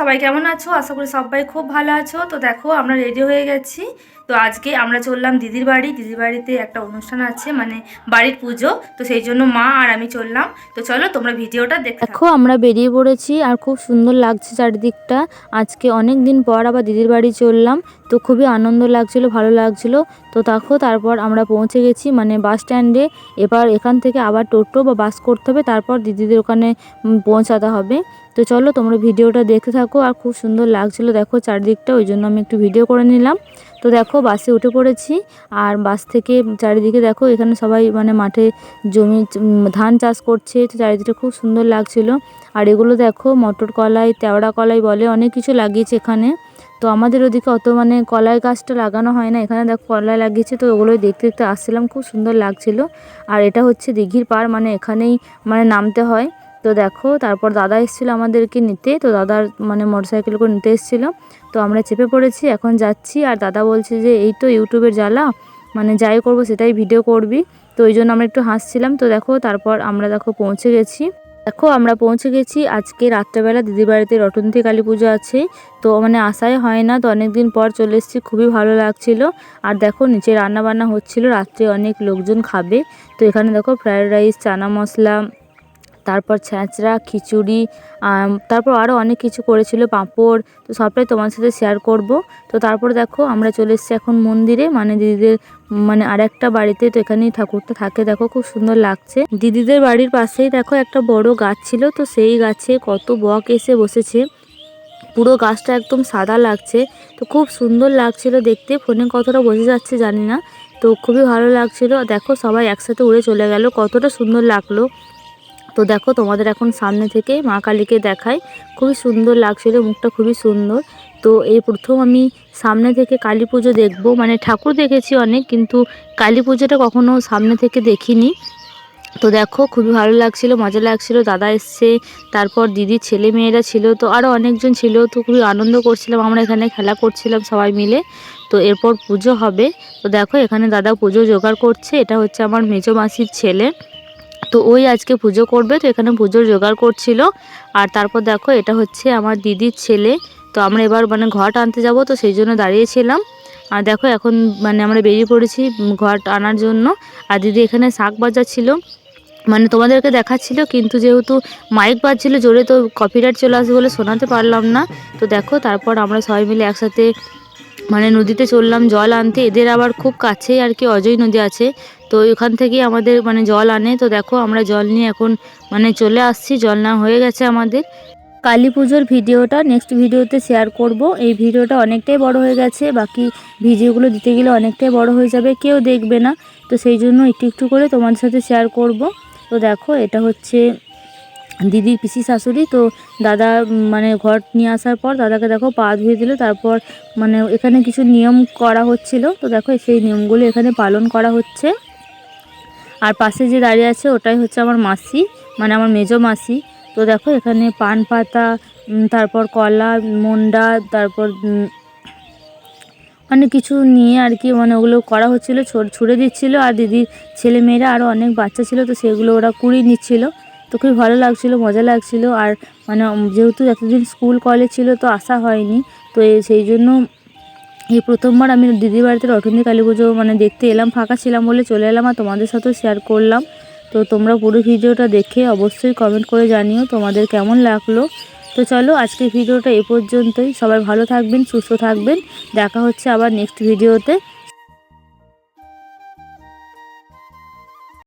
সবাই কেমন আছো? আশা করি সবাই খুব ভালো আছো। তো দেখো, আমরা রেডি হয়ে গেছি। তো আজকে আমরা চললাম দিদির বাড়ি। দিদির বাড়িতে একটা অনুষ্ঠান আছে মানে বাড়ির পুজো। তো সেই জন্য মা আর আমি চললাম। তো চলো তোমরা ভিডিওটা দেখো, আমরা বেরিয়ে পড়েছি আর খুব সুন্দর লাগছে চারিদিকটা। আজকে অনেক দিন পর আবার দিদির বাড়ি চললাম। তো খুবই আনন্দ লাগছিল, ভালো লাগছিল। তো দেখো, তারপর আমরা পৌঁছে গেছি মানে বাস স্ট্যান্ডে এবার এখান থেকে আবার টোটো বা বাস করতে হবে, তারপর দিদিদের ওখানে পৌঁছাতে হবে। তো চলো, তোমরা ভিডিওটা দেখতে থাকো। আর খুব সুন্দর লাগছিল, দেখো চারিদিকটা, ওই জন্য আমি একটু ভিডিও করে নিলাম। তো দেখো, বাসে উঠে পড়েছি আর বাস থেকে চারিদিকে দেখো, এখানে সবাই মানে মাঠে জমি, ধান চাষ করছে, তো চারিদিকটা খুব সুন্দর লাগছিল। আর এগুলো দেখো, মটর কলাই, তেওড়া কলাই বলে অনেক কিছু লাগিয়েছে এখানে। তো আমাদের ওদিকে অত মানে কলাই গাছটা লাগানো হয় না, এখানে দেখো কলাই লাগিয়েছে, তো ওগুলোই দেখতে দেখতে আসছিলাম, খুব সুন্দর লাগছিল। আর এটা হচ্ছে দিঘির পাড় মানে এখানেই মানে নামতে হয়। তো দেখো, তারপর দাদা এসেছিল আমাদেরকে নিতে, তো দাদার মানে মোটরসাইকেল করে নিতে এসেছিল। তো আমরা চেপে পড়েছি, এখন যাচ্ছি। আর দাদা বলছে যে, এই তো ইউটিউবের জ্বালা মানে যাই করব সেটাই ভিডিও করবি। তো ওই জন্য আমরা একটু হাসছিলাম। তো দেখো, তারপর আমরা দেখো পৌঁছে গেছি। দেখো, আমরা পৌঁছে গেছি। আজকে রাত্রেবেলা দিদির বাড়িতে রটন্তী কালী পুজো আছে। তো মানে আশাই হয় না, তো অনেক দিন পর চলে এসেছি, খুবই ভালো লাগছিল। আর দেখো, নিচে রান্না বান্না হচ্ছিল, রাত্রে অনেক লোকজন খাবে। তো এখানে দেখো ফ্রায়েড রাইস চানা মশলা তারপর ছ্যাঁচড়া খিচুড়ি তারপর আরও অনেক কিছু করেছিল, পাঁপড়, তো সবটাই তোমার সাথে শেয়ার করব। তো তারপর দেখো, আমরা চলে এসেছি এখন মন্দিরে মানে দিদিদের মানে আর একটা বাড়িতে, তো এখানেই ঠাকুরটা থাকে, দেখো খুব সুন্দর লাগছে। দিদিদের বাড়ির পাশেই দেখো একটা বড় গাছ ছিল, তো সেই গাছে কত বক এসে বসেছে। পুরো গাছটা একদম সাদা লাগছে, তো খুব সুন্দর লাগছিল দেখতে, ফোনে কতটা বোঝা যাচ্ছে জানি না, তো খুবই ভালো লাগছিল। দেখো সবাই একসাথে উড়ে চলে গেল, কতটা সুন্দর লাগল। তো দেখো, তোমাদের এখন সামনে থেকে মা কালীকে দেখায় খুবই সুন্দর লাগছিল, মুখটা খুবই সুন্দর। তো এই প্রথম আমি সামনে থেকে কালী পুজো দেখব। মানে ঠাকুর দেখেছি অনেক, কিন্তু কালী পুজোটা কখনো সামনে থেকে দেখিনি। তো দেখো, খুবই ভালো লাগছিল, মজা লাগছিল। দাদা এসছে, তারপর দিদির ছেলে মেয়েরা ছিল, তো আরও অনেকজন ছিল, তো খুবই আনন্দ করছিলাম। আমরা এখানে খেলা করছিলাম সবাই মিলে। তো এরপর পুজো হবে। তো দেখো, এখানে দাদা পুজো জোগাড় করছে। এটা হচ্ছে আমার মেজো মাসির ছেলে। তো ওই আজকে পুজো করবে, তো এখানে পুজোর জোগাড় করছিল। আর তারপর দেখো, এটা হচ্ছে আমার দিদির ছেলে। তো আমরা এবার মানে ঘট আনতে যাব, তো সেই জন্য দাঁড়িয়েছিলাম। আর দেখো, এখন মানে আমরা বেরিয়ে পড়েছি ঘট আনার জন্য। আর দিদি এখানে শাক বাজাচ্ছিল। মানে তোমাদেরকে দেখাচ্ছিল, কিন্তু যেহেতু মাইক বাজছিল, জোরে তো কপিরাইট চলে আসবে বলে শোনাতে পারলাম না। তো দেখো, তারপর আমরা সবাই মিলে একসাথে মানে নদীতে চললাম জল আনতে। এদের আবার খুব কাছেই আর কি অজয় নদী আছে। তো ওখান থেকেই আমাদের মানে জল আনে। তো দেখো আমরা জল নিয়ে এখন মানে চলে আসছি। জল না হয়ে গেছে আমাদের। কালী পুজোর ভিডিওটা নেক্সট ভিডিওতে শেয়ার করব। এই ভিডিওটা অনেকটাই বড় হয়ে গেছে। বাকি ভিডিওগুলো দিতে গেলে অনেকটাই বড় হয়ে যাবে। কেউ দেখবে না। তো সেই জন্য একটু একটু করে তোমাদের সাথে শেয়ার করব। তো দেখো এটা হচ্ছে দিদির পিসি শাশুড়ি, তো দাদা মানে ঘর নিয়ে আসার পর দাদাকে দেখো পা ধুয়ে দিল, তারপর মানে এখানে কিছু নিয়ম করা হচ্ছিল, তো দেখো সেই নিয়মগুলো এখানে পালন করা হচ্ছে। আর পাশে যে দাঁড়িয়ে আছে ওটাই হচ্ছে আমার মাসি মানে আমার মেজো মাসি। তো দেখো এখানে পান পাতা তারপর কলা, মন্ডা, তারপর অনেক কিছু নিয়ে আর কি মানে ওগুলো করা হচ্ছিল ছুড়ে দিচ্ছিল। আর দিদির ছেলে মেয়েরা আরও অনেক বাচ্চা ছিল, তো সেগুলো ওরা কুড়িয়ে নিচ্ছিল। তো খুবই ভালো লাগছিল, মজা লাগছিল। আর মানে যেহেতু এতদিন স্কুল, কলেজ ছিল, তো আসা হয়নি। তো সেই জন্য এই প্রথমবার আমি দিদির বাড়িতে রটনী কালী পুজো মানে দেখতে এলাম, ফাঁকা ছিলাম বলে চলে এলাম আর তোমাদের সাথেও শেয়ার করলাম। তো তোমরা পুরো ভিডিওটা দেখে অবশ্যই কমেন্ট করে জানিও তোমাদের কেমন লাগল। তো চলো, আজকের ভিডিওটা এ পর্যন্তই। সবাই ভালো থাকবেন, সুস্থ থাকবেন। দেখা হচ্ছে আবার নেক্সট ভিডিওতে